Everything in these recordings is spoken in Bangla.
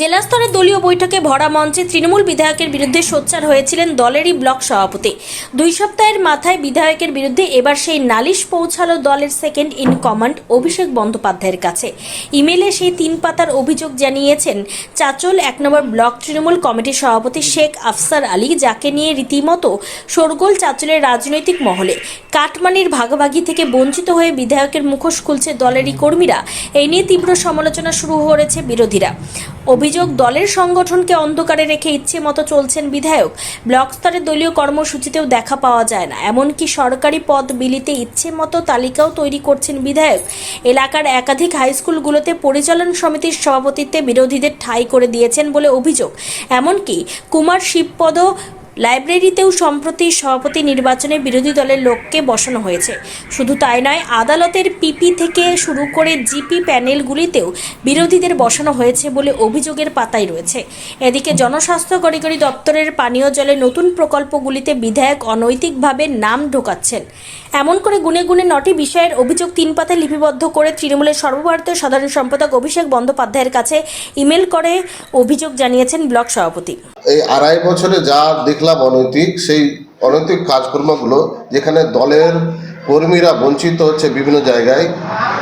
জেলা স্তরে দলীয় বৈঠকে ভরা মঞ্চে তৃণমূল বিধায়কের বিরুদ্ধে সোচ্চার হয়েছিলেন দলেরই ব্লক সভাপতি। দুই সপ্তাহের মাথায় বিধায়কের বিরুদ্ধে এবার সেই নালিশ পৌঁছালো দলের সেকেন্ড ইন কমান্ড অভিষেক বন্দ্যোপাধ্যায়ের কাছে। ইমেলে সেই তিন পাতার অভিযোগ জানিয়েছেন, চাচল এক নম্বর ব্লক তৃণমূল কমিটির সভাপতি শেখ আফসার আলী, যাকে নিয়ে রীতিমতো শোরগোল চাচলের রাজনৈতিক মহলে। কাটমানির ভাগাভাগি থেকে বঞ্চিত হয়ে বিধায়কের মুখোশ খুলছে দলেরই কর্মীরা। এই নিয়ে তীব্র সমালোচনা শুরু করেছে বিরোধীরা। অভিযোগ দলের সংগঠনকে অন্ধকারে রেখে ইচ্ছে মতো চলছেন বিধায়ক। ব্লক স্তরে দলীয় কর্মসূচিতেও দেখা পাওয়া যায় না। এমনকি সরকারি পদ বিলিতে ইচ্ছে মতো তালিকাও তৈরি করছেন বিধায়ক। এলাকার একাধিক হাইস্কুলগুলোতে পরিচালন সমিতির সভাপতিত্বে বিরোধীদের ঠাঁই করে দিয়েছেন বলে অভিযোগ। এমনকি কুমার শিবপদ লাইব্রেরিতেও সম্প্রতি সভাপতি নির্বাচনে বিরোধী দলের লোককে বসানো হয়েছে। শুধু তাই নয়, আদালতের পিপি থেকে শুরু করে জিপি প্যানেলগুলিতেও বিরোধীদের বসানো হয়েছে বলে অভিযোগের পাতায় রয়েছে। এদিকে জনস্বাস্থ্য কারিগরি দপ্তরের পানীয় জলে নতুন প্রকল্পগুলিতে বিধায়ক অনৈতিকভাবে নাম ঢোকাচ্ছেন। এমন করে গুনে গুনে নটি বিষয়ের অভিযোগ তিন পাতায় লিপিবদ্ধ করে তৃণমূলের সর্বভারতীয় সাধারণ সম্পাদক অভিষেক বন্দ্যোপাধ্যায়ের কাছে ইমেল করে অভিযোগ জানিয়েছেন ব্লক সভাপতি। এই আড়াই বছরে যা অনৈতিক, সেই অনৈতিক কাজকর্মগুলো যেখানে দলের কর্মীরা বঞ্চিত হচ্ছে বিভিন্ন জায়গায়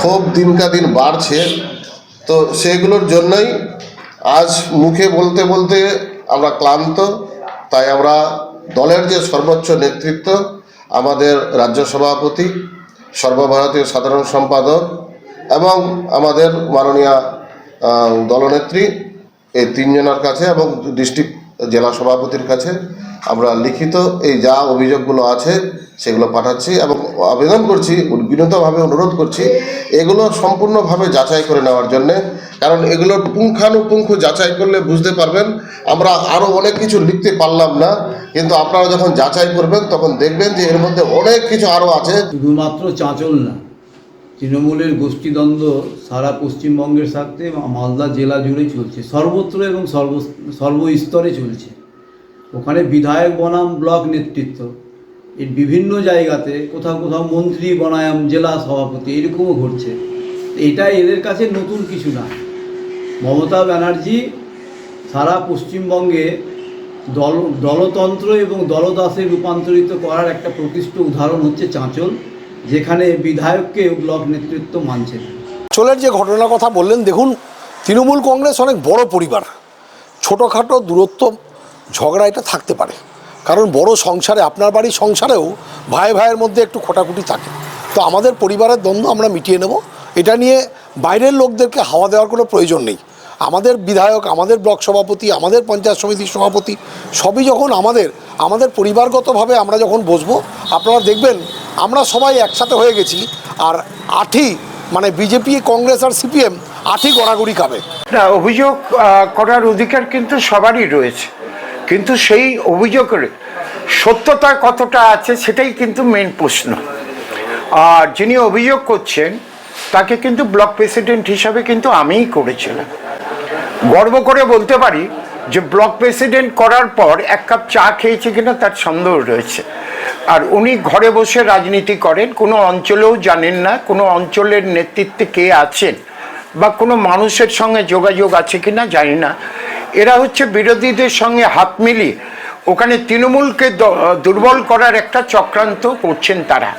খুব দিনকা দিন বাড়ছে। তো সেগুলোর জন্যই আজ মুখে বলতে বলতে আমরা ক্লান্ত, তাই আমরা দলের যে সর্বোচ্চ নেতৃত্ব, আমাদের রাজ্য সভাপতি, সর্বভারতীয় সাধারণ সম্পাদক এবং আমাদের মাননীয় দলনেত্রী, এই তিনজনের কাছে এবং ডিস্ট্রিক্ট জেলা সভাপতির কাছে আমরা লিখিত এই যা অভিযোগগুলো আছে, সেগুলো পাঠাচ্ছি এবং আবেদন করছি, বিনীতভাবে অনুরোধ করছি, এগুলো সম্পূর্ণভাবে যাচাই করে নেওয়ার জন্যে। কারণ এগুলো পুঙ্খানুপুঙ্খ যাচাই করলে বুঝতে পারবেন, আমরা আরও অনেক কিছু লিখতে পারলাম না। কিন্তু আপনারা যখন যাচাই করবেন, তখন দেখবেন যে এর মধ্যে অনেক কিছু আরও আছে। শুধুমাত্র চাঁচল না, তৃণমূলের গোষ্ঠীদ্বন্দ্ব সারা পশ্চিমবঙ্গের সাথে মালদা জেলা জুড়ে চলছে, সর্বত্র এবং সর্ব, সর্বস্তরে চলছে। ওখানে বিধায়ক বনাম ব্লক নেতৃত্ব। এর বিভিন্ন জায়গাতে কোথাও কোথাও মন্ত্রী বনায়াম জেলা সভাপতি এরকমও ঘটছে। এটা এদের কাছে নতুন কিছু না। মমতা ব্যানার্জি সারা পশ্চিমবঙ্গে দল, দলতন্ত্র এবং দলদাসে রূপান্তরিত করার একটা প্রকৃষ্ট উদাহরণ হচ্ছে চাঁচল, যেখানে বিধায়ককে ব্লক নেতৃত্ব মানছে চলের যে ঘটনার কথা বললেন, দেখুন, তৃণমূল কংগ্রেস অনেক বড় পরিবার। ছোটোখাটো দূরত্ব ঝগড়া এটা থাকতে পারে। কারণ বড় সংসারে, আপনার বাড়ির সংসারেও ভাই ভাইয়ের মধ্যে একটু খোটাখুটি থাকে। তো আমাদের পরিবারের দ্বন্দ্ব আমরা মিটিয়ে নেব। এটা নিয়ে বাইরের লোকদেরকে হাওয়া দেওয়ার কোনো প্রয়োজন নেই। আমাদের বিধায়ক, আমাদের ব্লক সভাপতি, আমাদের পঞ্চায়েত সমিতির সভাপতি, সবই যখন আমাদের আমাদের পরিবারগতভাবে আমরা যখন বসবো, আপনারা দেখবেন আমরা সবাই একসাথে হয়ে গেছি আর আঠি মানে বিজেপি, কংগ্রেস আর সিপিএম আঠি গড়াগড়ি খাবে। না, অভিযোগ করার অধিকার কিন্তু সবারই রয়েছে। কিন্তু সেই অভিযোগের সত্যতা কতটা আছে সেটাই কিন্তু মেন প্রশ্ন। আর যিনি অভিযোগ করছেন, তাকে কিন্তু ব্লক প্রেসিডেন্ট হিসাবে কিন্তু আমিই করেছিলাম। গর্ব করে বলতে পারি যে ব্লক প্রেসিডেন্ট করার পর এক কাপ চা খেয়েছে কিনা তার সন্দেহ রয়েছে। আর উনি ঘরে বসে রাজনীতি করেন, কোনো অঞ্চলেও জানেন না, কোনো অঞ্চলের নেতৃত্বে কে আছেন বা কোনো মানুষের সঙ্গে যোগাযোগ আছে কিনা জানি না। এরা হচ্ছে বিরোধীদের সঙ্গে হাত মিলিয়ে ওখানে তৃণমূলকে দুর্বল করার একটা চক্রান্ত করছেন তারা।